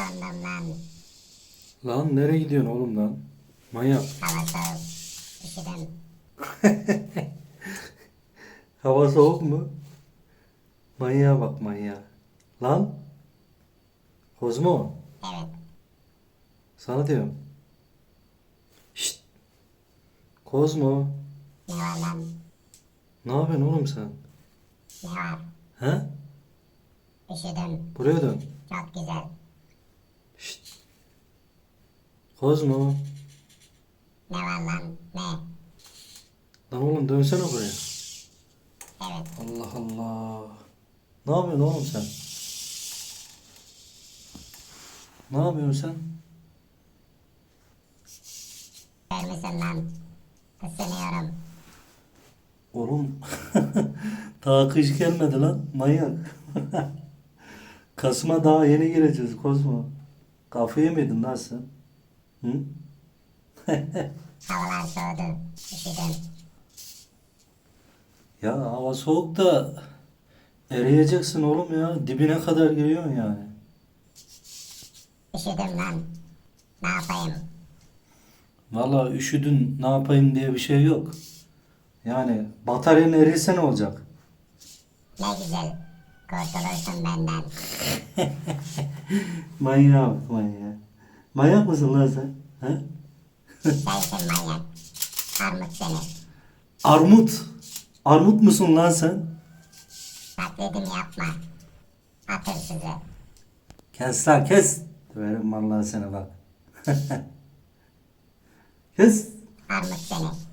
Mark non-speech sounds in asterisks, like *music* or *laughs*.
dondum lan. Lan nereye gidiyorsun oğlum lan? Manyak. Hava soğuk. Üşüdüm. *laughs* Hava soğuk mu? Manyağa bak manyağa. Lan. Kozmo. Evet. Sana diyorum. Şşt. Kozmo. Ne var lan? Ne yapıyorsun oğlum sen? Ne var? He? Üşüdüm. Buraya dön. Çok güzel. Şşt. Kozmo. Ne var lan? Ne? Lan oğlum dönsene buraya. Evet. Allah Allah. Ne yapıyorsun oğlum sen? Ne yapıyorsun sen? Görmüşsün lan. Isınıyorum. Oğlum *laughs* daha kış gelmedi lan manyak. *laughs* Kasım'a daha yeni gireceğiz Kozmo. Kafayı mı yedin lan sen? Hı? *laughs* Havalar soğudu. Üşüdüm. Ya hava soğuk da eriyeceksin oğlum ya. Dibine kadar giriyorsun yani. Üşüdüm lan. Ne yapayım? Vallahi üşüdün ne yapayım diye bir şey yok. Yani bataryan erirse ne olacak? Ne güzel. Kurtulursun benden. *laughs* Manyak bak manyak. Manyak mısın lan sen? He? Sensin manyak. Armut seni. Armut. Armut musun lan sen? Taklidim yapma. Atır sizi. Kes lan kes. Verim vallahi seni bak. *laughs* kes. Armut seni.